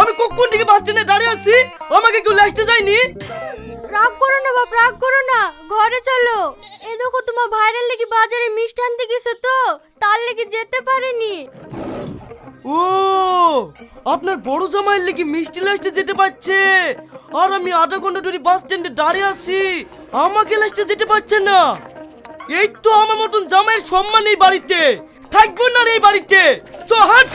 আমি কখন থেকে বাস স্ট্যান্ডে দাঁড়িয়ে আছি? আমাকে কেউ লাস্টে যায়নি? রাগ করো না বাপ রাগ করো না। ঘরে চলো। এ দেখো তোমার ভাইরাল লেগে বাজারে মিষ্টি আনতে গেছে তো। তার লেগে যেতে পারেনি। ও আপনার বড় জামাইয়ের লেগে মিষ্টি লাস্টে যেতে পারছে। আর আমি আধা ঘণ্টা ধরে বাস স্ট্যান্ডে দাঁড়িয়ে আছি। আমাকে লাস্টে যেতে পারছে না। এই তো আমার মতন জামাইয়ের সম্মান এই বাড়িতে। থাকব না এই বাড়িতে। চ হাট।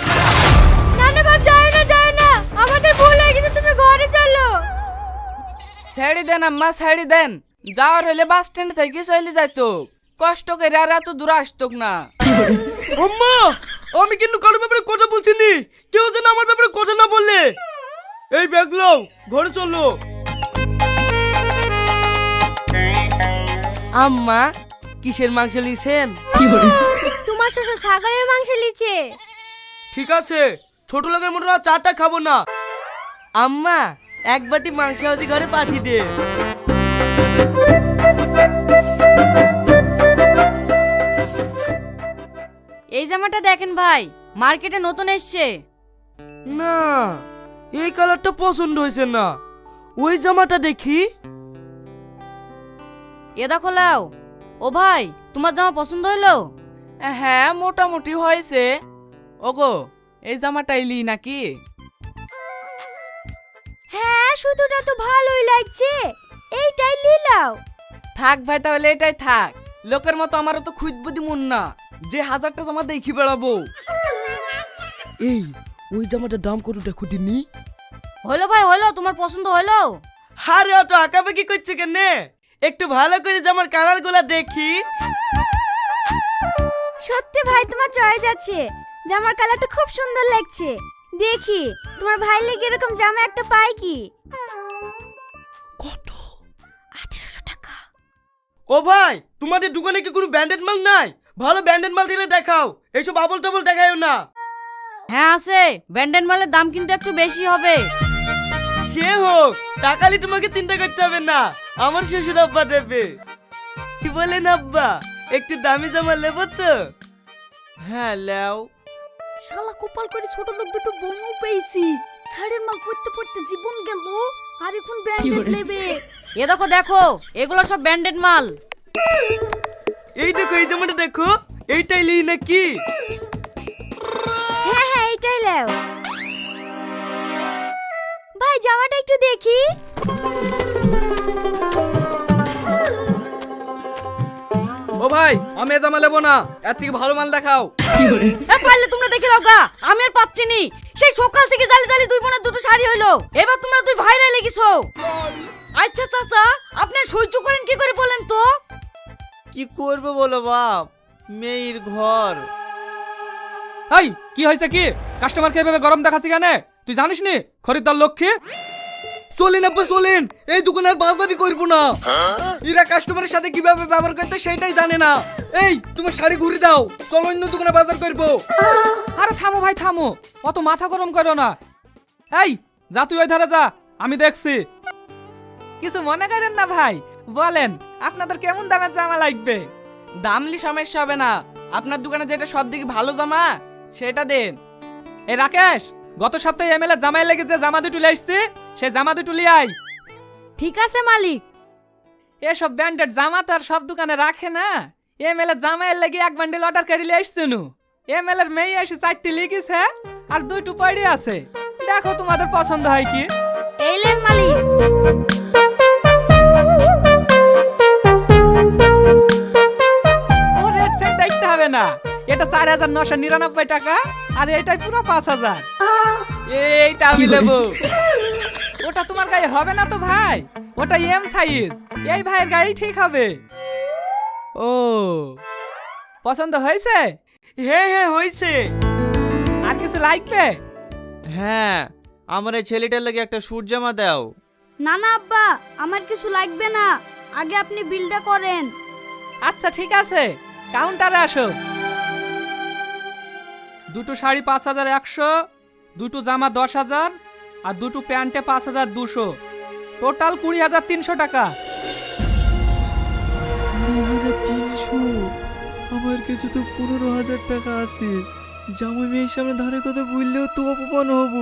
আমাদের ভুল হয়ে গেছে তুমি ঘরে চলো। ছেড়ে দেন আম্মা ছেড়ে দেন। যাওয়ার হলে বাস স্ট্যান্ড থেকে চলে যাইতো। কষ্ট করে আর এত দূর আসতো না। আম্মা আমি কিন্তু কারোর ব্যাপারে কথা বলছিনি। কেউ যেন আমার ব্যাপারে কথা না বললে। এই ব্যাগ লও ঘরে চলো। আম্মা কিসের মাংস লিছেন? তোমার শ্বশুর ছাগলের মাংস লিছে ঠিক আছে ছোট লোকের মতো চারটা খাব না। আম্মা এক বাটি মাংস হাজি ঘরে পাঠিয়ে দে। এই জামাটা দেখেন ভাই মার্কেটে নতুন এসছে। না এই কালারটা পছন্দ হয়েছে না। ওই জামাটা দেখি। এ দেখো লাও। ও ভাই তোমার জামা পছন্দ হলো? হ্যাঁ মোটামুটি হয়েছে। ওগো এই জামাটাই লি নাকি? হ্যাঁ শুধুটা তো ভালোই লাগছে। এইটাই লিলাও থাক ভাই তাহলে এটাই থাক। লোকের মতো আমারও তো খুঁজবো দিমুন না। যে হাজারটা জামা দেখি বেড়াবো। এই ওই জামাটার দাম কত দেখো দিনি? হলো ভাই হলো তোমার পছন্দ হলো? আরে অত আঁকাবাকি করছে কেন? একটু ভালো করে জামার কালারগুলা দেখি। সত্যি ভাই তোমার চয়েস আছে। জামার কালারটা খুব সুন্দর লাগছে। দেখি তোমার ভাই লেগে এরকম জামা একটা পাই কি? কত? আঠারোশো টাকা। ও ভাই তোমাদের দোকানে কি কোনো ব্যান্ডেড মাল নাই? ভালো ব্যান্ডেড মাল দিলে দেখাও এইসব আবল টাবল দেখায়ও না। হ্যাঁ আছে। ব্যান্ডেন মালের দাম কিন্তু একটু বেশি হবে। সে হোক টাকালি তোমাকে চিন্তা করতে হবে না আমার শ্বশুর আব্বা দেবে। কি বলেন আব্বা একটু দামি জামা নেব তো? হ্যাঁ লেও। শালা কপাল করে ছোট লোক দুটো বউ পেয়েছি। ছাড়ের মাল পড়তে পড়তে জীবন গেল আর এখন ব্যান্ডেড নেবে এ দেখো দেখো এগুলো সব ব্যান্ডেড মাল। এই দেখো এই জামাটা দেখো এইটাই লিই নাকি? হ্যাঁ হ্যাঁ এইটাই লাও। ভাই জামাটা একটু দেখি। ও ভাই আমি এ জামা নেব না। এর থেকে ভালো মাল দেখাও। এ পারলে তোমরা দেখে দাও গা। আমি আর পাচ্ছি নি। সেই সকাল থেকে জালি জালি দুই বোনের দুটো শাড়ি হইল। এবার তোমরা দুই ভাইরাল লেগেছো। আচ্ছা চাচা আপনি সহ্য করেন কি করে বলেন তো? কি করবে বলো বাপ? মেয়ের ঘর। এই কি হয়েছে কি? কাস্টমারকে এভাবে গরম দেখাচ্ছি কেন? তুই জানিস নি? খরিদ্দার লক্ষ্মী? চলেন আব্বা চলেন। এই দোকানে আর বাজারই করব না। এরা কাস্টমারের সাথে কীভাবে ব্যবহার করতে সেটাই জানে না। এই তোমার শাড়ি ঘুরে দাও। চলো অন্য দোকানে বাজার করব। আরে থামো ভাই থামো। অত মাথা গরম করো না। এই যা তুই ওই ধারে যা আমি দেখছি। কিছু মনে করেন না ভাই। বলেন আপনাদের কেমন দামের জামা লাগবে? দামলি সমস্যা হবে না। আপনার দোকানে যেটা সব দিকে ভালো জামা সেটা দেন। এ রাকেশ গত সপ্তাহে এমএলএ জামাই লেগে যে জামা দুটো আসছে সে জামা দুটো লিয়ে আই ঠিক আছে মালিক। এসব ব্যান্ডেড জামা তো আর সব দোকানে রাখে না। এমএলএ জামাইয়ের লেগে এক বান্ডিল অর্ডার করে লিয়ে আসছে নু। এমএলএর মেয়ে এসে চারটি লিখেছে আর দুইটু পড়ে আছে। দেখো তোমাদের পছন্দ হয় কি। এলেন মালিক। এটা চার হাজার নশো নিরানব্বই টাকা আর এটাই পুরো পাঁচ হাজার। এইটা আমি নেব ওটা তোমার গায়ে হবে না তো ভাই? ওটা এম সাইজ এই ভাইয়ের গায়ে ঠিক হবে। ও পছন্দ হয়েছে? হ্যাঁ হ্যাঁ হয়েছে। আর কিছু লাগবে হ্যাঁ আমার এই ছেলেটার লাগে একটা সুট জামা দাও। না না আব্বা আমার কিছু লাগবে না। আগে আপনি বিলটা করেন। আচ্ছা ঠিক আছে। কাউন্টারে আসো। দুটো শাড়ি পাঁচ হাজার একশো দুটো জামা দশ হাজার আর দুটো প্যান্টে পাঁচ হাজার দুশো। টোটাল কুড়ি হাজার তিনশো টাকা। তিনশো? আমার কাছে তো পনেরো হাজার টাকা আছে। জামাই মেয়ের সামনে ধারে কথা বললেও তো অপমান হব।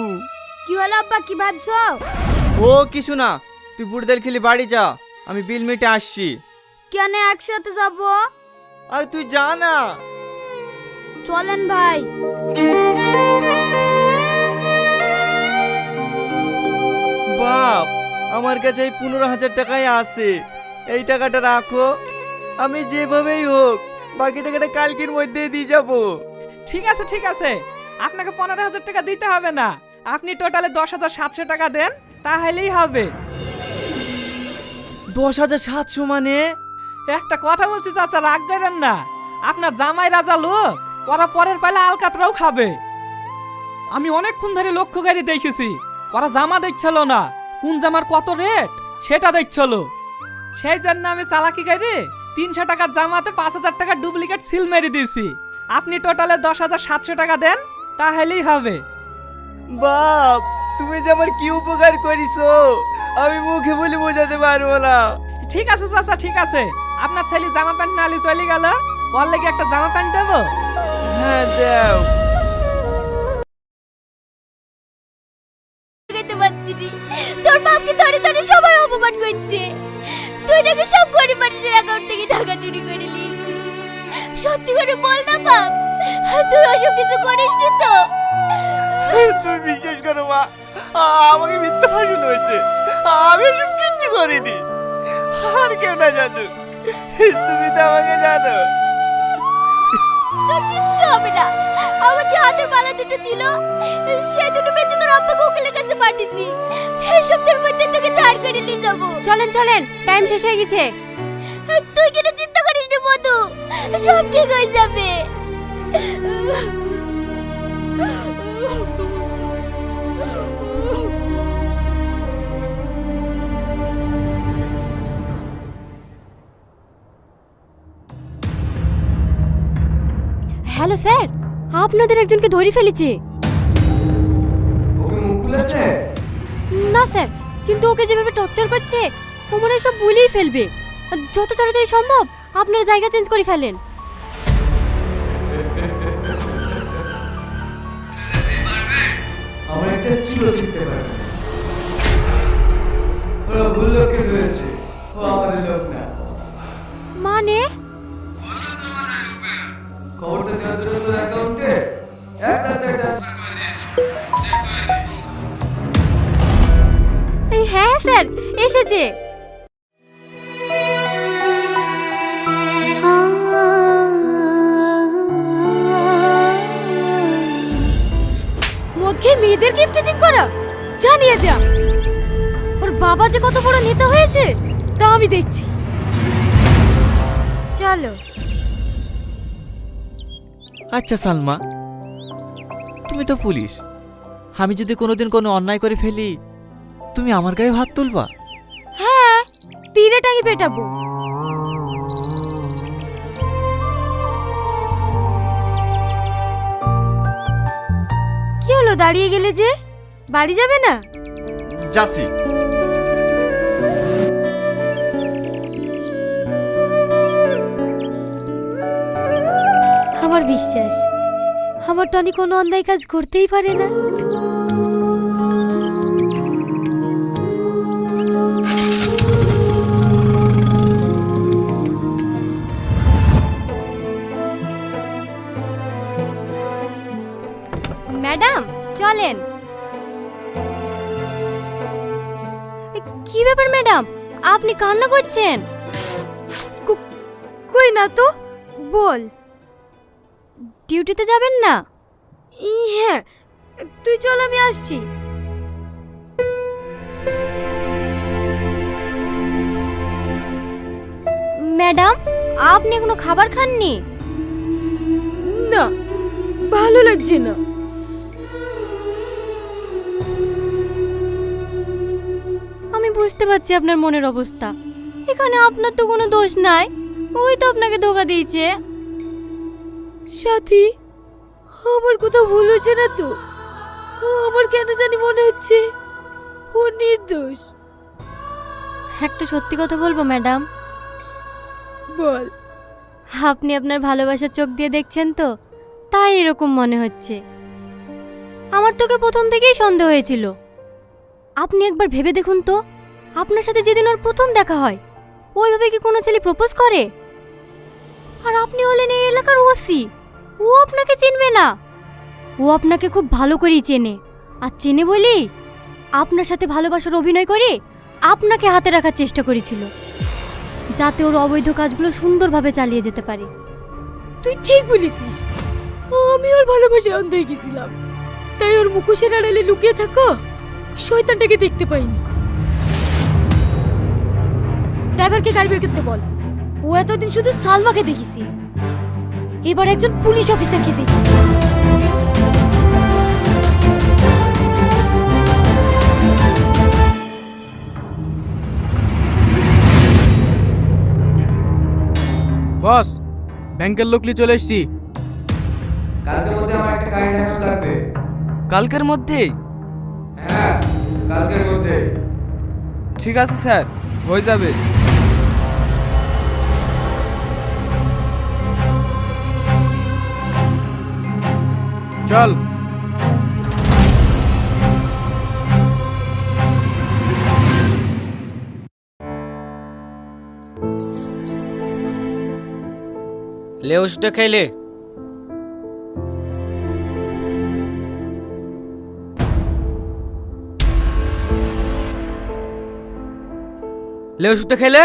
কি হলো আব্বা কি ভাবছ? ও কিছু না। তুই বুড়দের খেলি বাড়ি যা। আমি বিল মিটে আসছি। কেন একসাথে যাব? আর তুই যা না। চলেন ভাই। বাপ আমার কাছে এই পনেরো হাজার টাকাই আছে। এই টাকাটা রাখো। আমি যেভাবেই হোক বাকি টাকাটা কালকের মধ্যে দিয়ে যাব। ঠিক আছে ঠিক আছে। আপনাকে পনেরো হাজার টাকা দিতে হবে না। আপনি টোটালে দশ হাজার সাতশো টাকা দেন তাহলেই হবে। দশ হাজার সাতশো মানে? একটা কথা বলছি চাচা রাগ করেন না। আপনার জামাই রাজা লোক ওরা পরের পালে আলকাতরাও খাবে। আমি অনেকক্ষণ ধরে লক্ষ্য করে দেখেছি। ওরা জামা দেখছিল না। কোন জামার কত রেট সেটা দেখছিল। সেই জন্য আমি চালাকি গাড়ি তিনশো টাকার জামাতে পাঁচ হাজার টাকার ডুপ্লিকেট সিল মেরে দিয়েছি। আপনি টোটালে দশ হাজার সাতশো টাকা দেন তাহলেই হবে। বাপ তুমি যে আমার কি উপকার করিছো আমি মুখে বলে বোঝাতে পারব না। ঠিক আছে চাচা ঠিক আছে। আপনার ছেলে জামা প্যান্ট নালি চলে গেল ওর লেগে একটা জামা প্যান্ট দেবো? হ্যাঁ দাও। তুই নাকি সব গরিব মানুষের অ্যাকাউন্ট থেকে টাকা চুরি করে নিয়েছি। সত্যি করে বল না, বাপ। তুই ওসব কিছু করিস নি তো। তুমি বিশ্বাস করো, মা, আমাকে মিথ্যা ফাঁসানো হয়েছে। আমি সব কিচ্ছু করিনি। আর কেউ না জানো তুমি তো আমাকে জানো। তোর কিচ্ছু হবে না। আমার যে হাতের মালা দুটো ছিল সে দুটো বেঁচে তোর আব্বাকে উকিলের কাছে পাঠিয়েছি। এই সপ্তাহের মধ্যে তোকে ছাড় করে নিয়ে যাব। চলেন চলেন টাইম শেষ হয়ে গেছে। তুই কেন চিন্তা করিস না মধু সব ঠিক হয়ে যাবে। হ্যালো স্যার আপনাদের একজনকে ধরে ফেলেছে। ওকে মুখ খুলেছে না স্যার কিন্তু ওকে যেভাবে টর্চার করছে ও মনে সব ভুলেই ফেলবে। যত তাড়াতাড়ি সম্ভব আপনারা জায়গা চেঞ্জ করে ফেলেন। আমার একটা চুলো ছিটতে পারে। ওরা ভুল লোককে ধরেছে। ও আমাদের লোক না। মেয়েদের গিফট চেক করা? জানিয়ে যা। ওর বাবা যে কত বড় নেতা হয়েছে তা আমি দেখছি। চলো। আচ্ছা সালমা। তুমি তো পুলিশ। আমি যদি কোনোদিন কোনো অন্যায় করে ফেলি তুমি আমার গায়ে হাত তুলবা? হ্যাঁ তীরে টাঙি পেটাবো। হলো দাঁড়িয়ে গেলে যে। বাড়ি যাবে না? যাসি আমার বিশ্বাস আমার টনি কোনো অন্যায় কাজ করতেই পারে না। ম্যাডাম চলেন। কি ব্যাপার ম্যাডাম? আপনি কান্না করছেন। কই না তো? বল। ডিউটিতে যাবেন না? হ্যাঁ। তুই চল আমি আসছি। ম্যাডাম আপনি এখনও খাবার খাননি? না ভালো লাগছে না। বুঝতে পারছি আপনার মনের অবস্থা। এখানে আপনার তো কোনো দোষ নাই। ওই তো আপনাকে ধোকা দিয়েছে। সাথী আমার কোথাও ভুল হচ্ছে না তো? আমার কেন জানি মনে হচ্ছে ও নির্দোষ। একটা সত্যি কথা বলব ম্যাডাম? বল। আপনি আপনার ভালোবাসার চোখ দিয়ে দেখছেন তো? তাই এরকম মনে হচ্ছে। আমার তোকে প্রথম থেকেই সন্দেহ হয়েছিল। আপনি একবার ভেবে দেখুন তো। আপনার সাথে যেদিন ওর প্রথম দেখা হয়, ওইভাবে কি কোনো ছেলে প্রপোজ করে? আর আপনি হলেন এই এলাকার ওসি ও আপনাকে চিনবে না। ও আপনাকে খুব ভালো করেই চেনে। আর চেনে বলি, আপনার সাথে ভালোবাসার অভিনয় করে আপনাকে হাতে রাখার চেষ্টা করেছিল, যাতে ওর অবৈধ কাজগুলো সুন্দরভাবে চালিয়ে যেতে পারে। তুই ঠিক বলেছিস। আমি ওর ভালোবাসায় অন্ধ হয়ে গেছিলাম। তাই ওর মুখোশের আড়ালে লুকিয়ে থাকো, শয়তানটাকে দেখতে পাইনি। ড্রাইভারকে গাড়ি বের করতে বল। ও এতদিন শুধু সালমাকে দেখেছি। এবার একজন পুলিশ অফিসারকে দেখি। বস ব্যাংকের লোকলি চলে এসছি। কালকের মধ্যে আমার একটা গাড়ি দেখানো লাগবে। কালকের মধ্যেই হ্যাঁ কালকের মধ্যে। ঠিক আছে স্যার। হয়ে যাবে। চল। লে ওষুধটা খাইলে? লে ওষুধটা খাইলে